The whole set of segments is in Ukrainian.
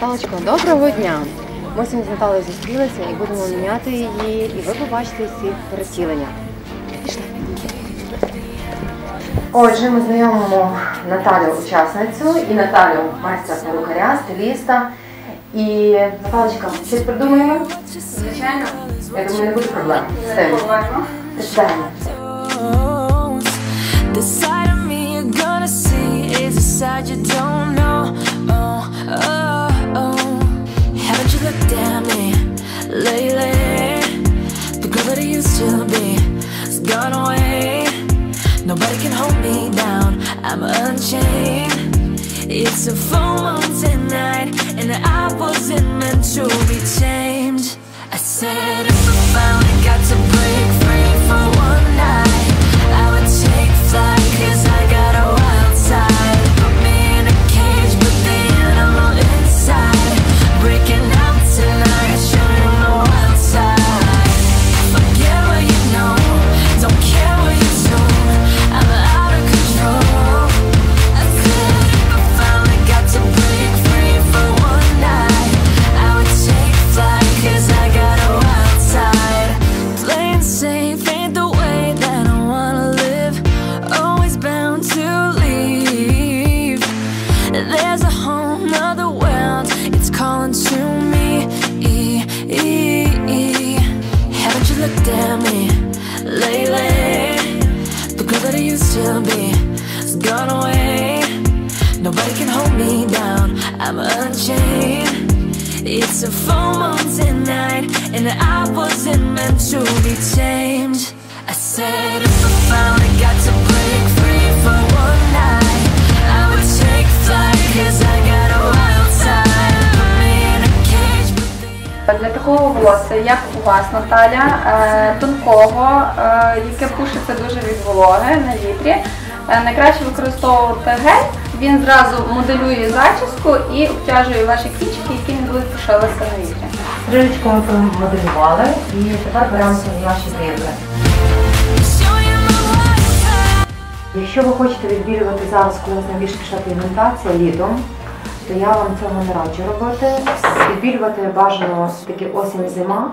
Наталочко, доброго дня! Ми сьогодні з Наталею зустрілися і будемо міняти її, і ви побачите всі перетілення. Пішли. Отже, ми знайомимо Наталю учасницю і Наталю майстра перукаря, стиліста. І Наталочка, щось придумаємо? Звичайно. Я думаю, не буде проблем. Все. Присідаємо. The side of me you're gonna see is a side you don't I'm unchained. It's a full moon tonight, and I wasn't meant to be tamed. I said I'm unchained. It's a full moon tonight, and I wasn't meant to be tamed. I said if I finally got to break free for one night, I would take flight 'cause I got a wild side. Me in a cage, but Для такого волосся, як у вас, Наталя, е, тонкого, е, яке пушиться дуже від вологи на вітрі, е, найкраще використовувати гель. Він зразу моделює зачіску і обтяжує ваші квітчики, які не будуть пушилися на вітрі. Стрижечку ми помоделювали і тепер беремося за наші брівки. Якщо ви хочете відбілювати зараз, коли у нас найбільше пішла пігментація літом, то я вам цього не раджу робити. Відбілювати бажано таки осінь-зима,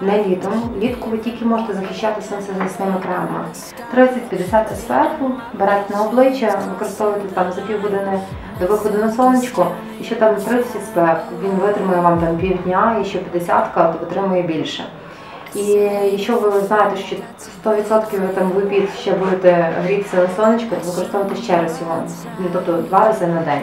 не літом. Влітку ви тільки можете захищати сонцезахисними кремами. 30-50 SPF берете на обличчя, використовуєте там за півгодини до виходу на сонечко, і ще там 30 SPF, він витримує вам там півдня, і ще 50 то витримує більше. І якщо ви знаєте, що 100% ви там випід ще будете грітися на сонечко, то використовуйте ще раз його, ну, тобто два рази на день.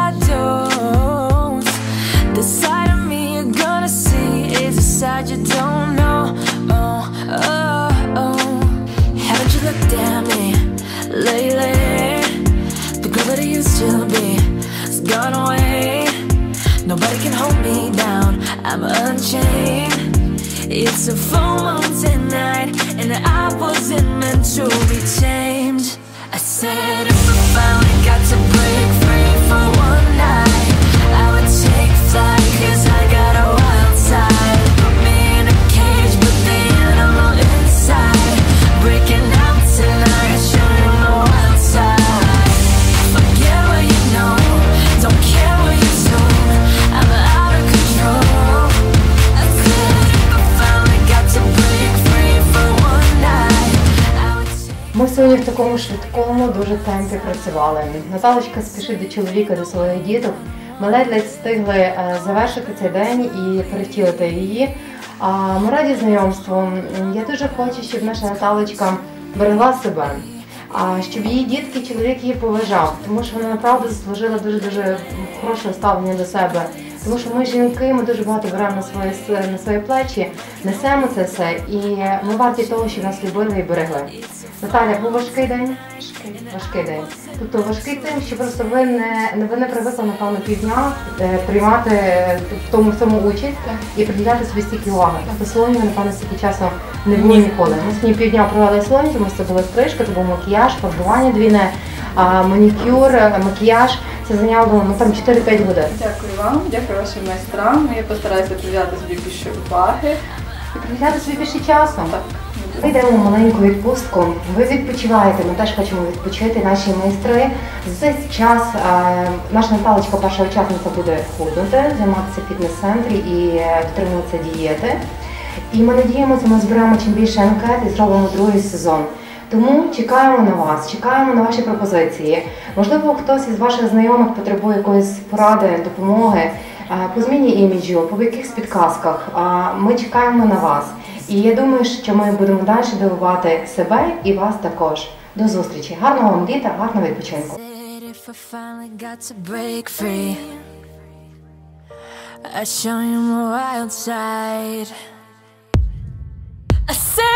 to be has gone away. Nobody can hold me down. I'm unchained. It's a full moon tonight, and I wasn't meant to be tamed. I said if I finally такому швидкому, дуже темпі працювали. Наталочка спішить до чоловіка, до своїх діток. Ми ледь-ледь встигли е, завершити цей день і перевтілити її. А ми раді знайомству. Я дуже хочу, щоб наша Наталочка берегла себе. А щоб її дітки, чоловік її поважав, тому що вона направду заслужила дуже дуже хороше ставлення до себе. Тому що ми жінки, ми дуже багато беремо на свої на свої плечі, несемо це все, і ми варті того, щоб нас любили і берегли. Наталя, був важкий день? Важкий день. Тобто важкий тим, що просто ви не ви не привикли, напевно, півдня е, приймати в тому в цьому участь і приділяти собі стільки уваги. Тобто солоні ви, напевно, стільки часу не було ніколи. Ми сьогодні півдня провели солоні, тому що це була стрижка, це був макіяж, фарбування двійне, а, манікюр, макіяж. Це зайняло ну, там 4-5 годин. Дякую вам, дякую вашим майстрам. Я постараюся приділяти собі більше уваги. І приділяти собі більше часу. Так. Ми йдемо маленьку відпустку. Ви відпочиваєте, ми теж хочемо відпочити. Наші майстри. За час е, наша Наталочка, перша учасниця, буде худнути, займатися фітнес-центрі і е, дотримуватися дієти. І ми надіємося, ми зберемо чим більше анкет і зробимо другий сезон. Тому чекаємо на вас, чекаємо на ваші пропозиції. Можливо, хтось із ваших знайомих потребує якоїсь поради, допомоги Е, по зміні іміджу, по якихось підказках. Е, ми чекаємо на вас. І я думаю, що ми будемо далі дивувати себе і вас також. До зустрічі! Гарного вам літа, гарного відпочинку! I show you my wild side. I said